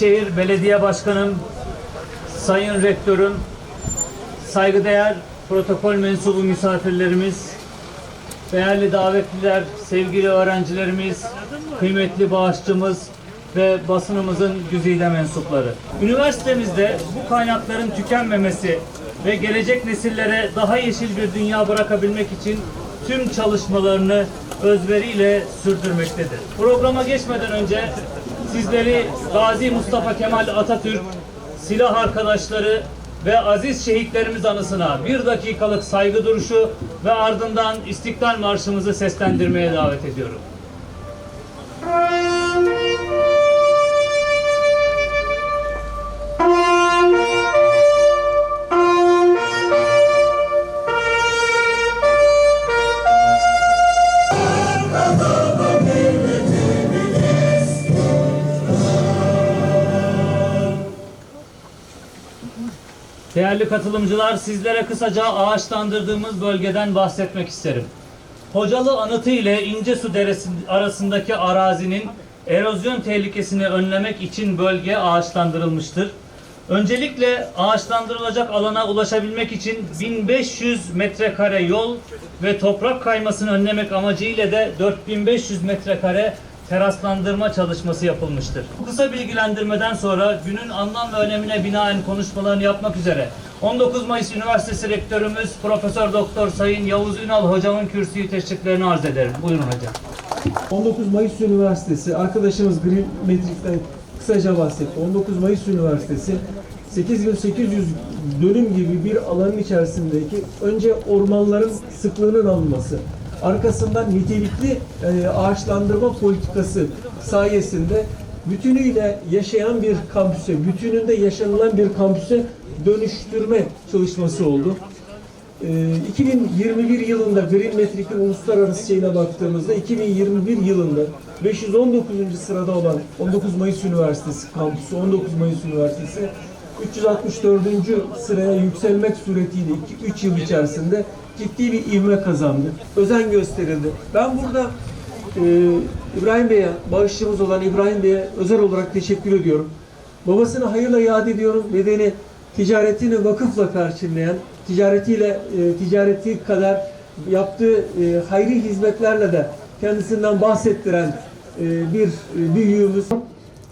Büyükşehir Belediye Başkanım, Sayın Rektörüm, saygıdeğer protokol mensubu misafirlerimiz, değerli davetliler, sevgili öğrencilerimiz, kıymetli bağışçımız ve basınımızın güzide mensupları. Üniversitemizde bu kaynakların tükenmemesi ve gelecek nesillere daha yeşil bir dünya bırakabilmek için tüm çalışmalarını özveriyle sürdürmektedir. Programa geçmeden önce sizleri Gazi Mustafa Kemal Atatürk, silah arkadaşları ve aziz şehitlerimiz anısına bir dakikalık saygı duruşu ve ardından İstiklal Marşımızı seslendirmeye davet ediyorum. Değerli katılımcılar, sizlere kısaca ağaçlandırdığımız bölgeden bahsetmek isterim. Hocalı Anıtı ile İncesu Deresi arasındaki arazinin erozyon tehlikesini önlemek için bölge ağaçlandırılmıştır. Öncelikle ağaçlandırılacak alana ulaşabilmek için 1500 metrekare yol ve toprak kaymasını önlemek amacıyla da 4500 metrekare teraslandırma çalışması yapılmıştır. Bu kısa bilgilendirmeden sonra günün anlam ve önemine binaen konuşmalarını yapmak üzere 19 Mayıs Üniversitesi Rektörümüz Profesör Doktor Sayın Yavuz Ünal hocamın kürsüyü teşriflerini arz ederim. Buyurun hocam. 19 Mayıs Üniversitesi, arkadaşımız Green Metric'ten kısaca bahsetti. 19 Mayıs Üniversitesi 8800 dönüm gibi bir alanın içerisindeki önce ormanların sıklığının alınması, arkasından nitelikli e, ağaçlandırma politikası sayesinde bütünüyle yaşayan bir kampüse, bütününde yaşanılan bir kampüse dönüştürme çalışması oldu. Ee, 2021 yılında Green Metric'in uluslararası şeyine baktığımızda 2021 yılında 519. sırada olan 19 Mayıs Üniversitesi kampüsü 19 Mayıs Üniversitesi 364. sıraya yükselmek suretiyle 3 yıl içerisinde ciddi bir ivme kazandı. Özen gösterildi. Ben burada e, İbrahim Bey'e, bağışçımız olan İbrahim Bey'e özel olarak teşekkür ediyorum. Babasını hayırla yad ediyorum. Nedeni ticaretini vakıfla karşılayan, ticaretiyle e, ticareti kadar yaptığı e, hayri hizmetlerle de kendisinden bahsettiren e, bir e, büyüğümüz.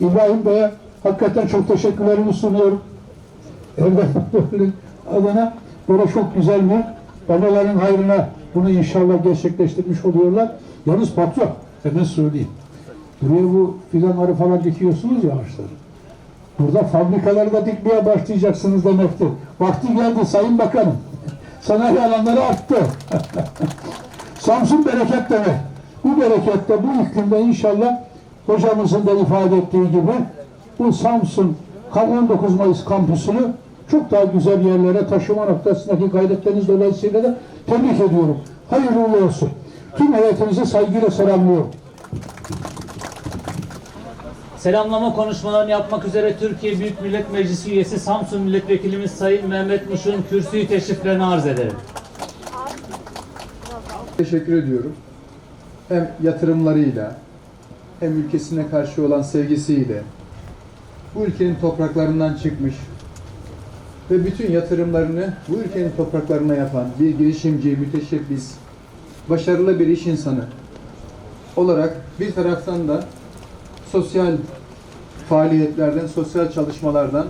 İbrahim Bey'e hakikaten çok teşekkürlerimi sunuyorum. Evlatlarının adına böyle çok güzel bir babaların hayrına bunu inşallah gerçekleştirmiş oluyorlar. Yalnız patron hemen söyleyeyim. Buraya bu fidanları falan dikiyorsunuz ya ağaçları. Burada fabrikaları da dikmeye başlayacaksınız demektir. Vakti geldi Sayın Bakanım. Sanayi alanları arttı. Samsun bereket demek. Bu berekette bu iklimde inşallah hocamızın da ifade ettiği gibi bu Samsun 19 Mayıs kampüsünü çok daha güzel yerlere taşıma noktasındaki gayretleriniz dolayısıyla da tebrik ediyorum. Hayırlı uğurlu olsun. Tüm heyetinizi saygıyla selamlıyorum. Selamlama konuşmalarını yapmak üzere Türkiye Büyük Millet Meclisi üyesi Samsun Milletvekilimiz Sayın Mehmet Muş'un kürsüyü teşriflerini arz ederim. Teşekkür ediyorum. Hem yatırımlarıyla hem ülkesine karşı olan sevgisiyle bu ülkenin topraklarından çıkmış ve bütün yatırımlarını bu ülkenin topraklarına yapan bir girişimci, müteşebbis, başarılı bir iş insanı olarak bir taraftan da sosyal faaliyetlerden, sosyal çalışmalardan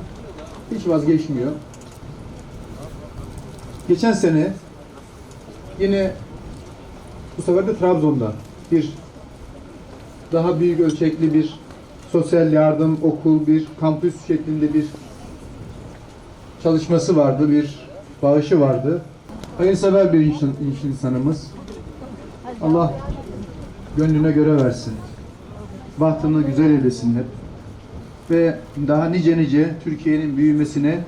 hiç vazgeçmiyor. Geçen sene yine bu sefer de Trabzon'da bir daha büyük ölçekli bir sosyal yardım okul, bir kampüs şeklinde bir çalışması vardı, bir bağışı vardı. Hayırsever bir iş insanımız. Allah gönlüne göre versin. Bahtını güzel eylesin hep. Ve daha nice nice Türkiye'nin büyümesine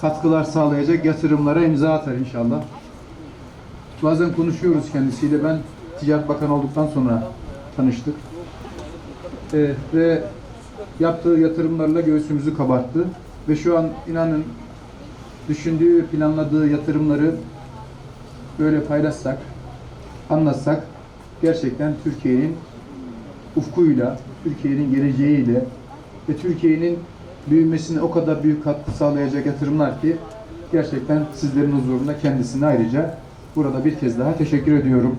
katkılar sağlayacak yatırımlara imza atar inşallah. Bazen konuşuyoruz kendisiyle. Ben Ticaret Bakanı olduktan sonra tanıştık. Ee, ve yaptığı yatırımlarla göğsümüzü kabarttı. Ve şu an inanın düşündüğü, planladığı yatırımları böyle paylaşsak, anlatsak gerçekten Türkiye'nin ufkuyla, Türkiye'nin geleceğiyle ve Türkiye'nin büyümesine o kadar büyük katkı sağlayacak yatırımlar ki gerçekten sizlerin huzurunda kendisine ayrıca burada bir kez daha teşekkür ediyorum.